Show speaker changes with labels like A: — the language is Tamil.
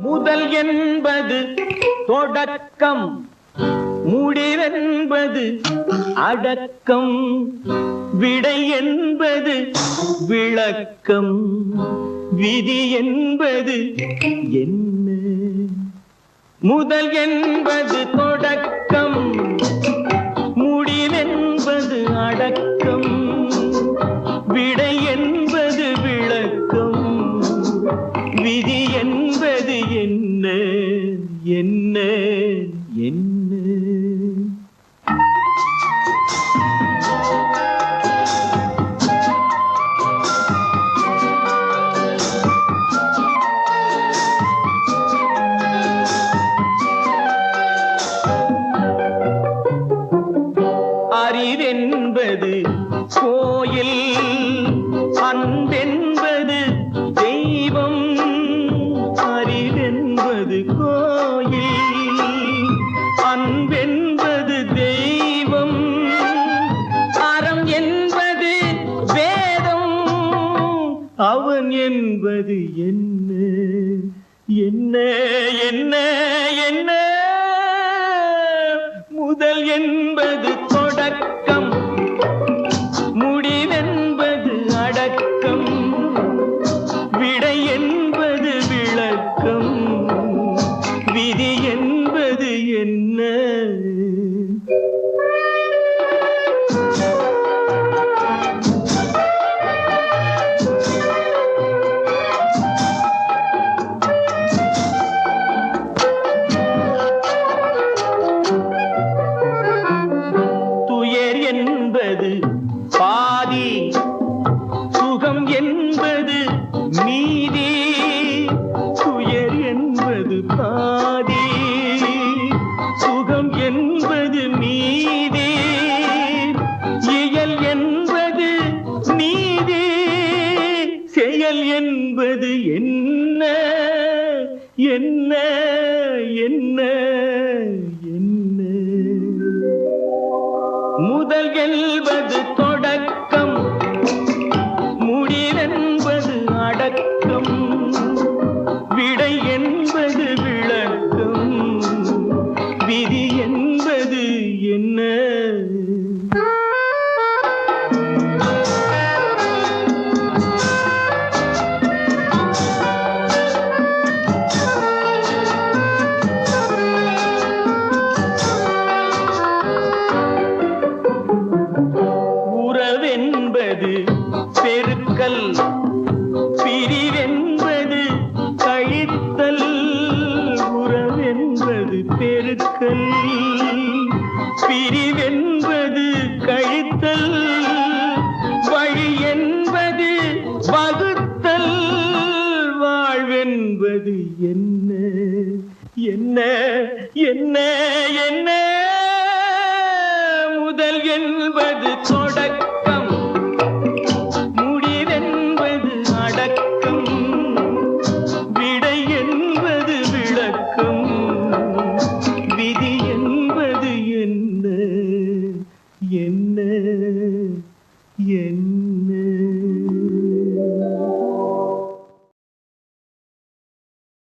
A: முதல் என்பது தொடக்கம் முடிவென்பது அடக்கம் விடை என்பது விளக்கம் விதி என்பது என்ன? முதல் என்பது தொடக்கம் அன்பென்பது தெய்வம் அறிவென்பது கோயில். அன்பென்பது தெய்வம் அறம் என்பது வேதம் அவன் என்பது என்ன? என்ன என்ன என்ன? முதல் என்பது தொடக்கம். விதி என்பது என்ன? துயர் என்பது பாதி சுகம் என்பது மீதி. என்ன என்ன என்ன என்ன? முதல் என்பது தொடக்கம் முடிவென்பது அடக்கம். கழித்தல் பிரிவென்பது கழித்தல் வழி என்பது வகுத்தல் வாழ்வென்பது என்ன என்ன என்ன என்ன முதல் என்பது தொடக்கம் 人。